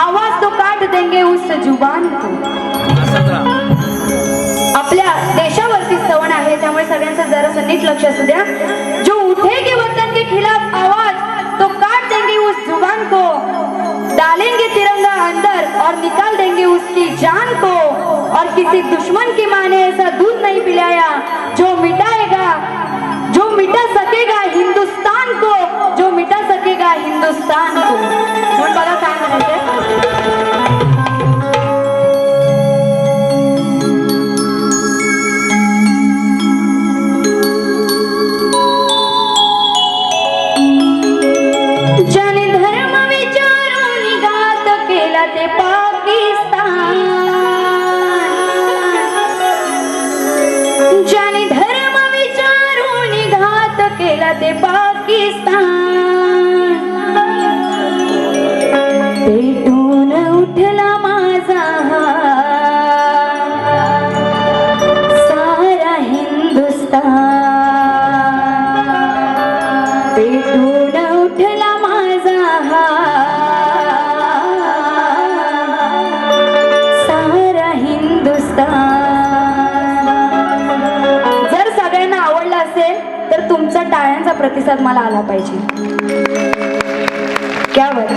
आवाज तो काट देंगे उस जुबान को. आपल्या देशावरती सवण आहे त्यामुळे सगळ्यांचं जरा नीट लक्ष असू द्या. जो उठे के वतन के खिलाफ आवाज तो काट देंगे उस जुबान को. डालेंगे तिरंगा अंदर और निकाल देंगे उसकी जान को. और किसी दुश्मन की माने ऐसा दूध नहीं पिलाया जो मिल जर सगळ्यांना आवडला असेल तर तुमचा टाळ्यांचा प्रतिसाद मला आला पाहिजे. क्या बात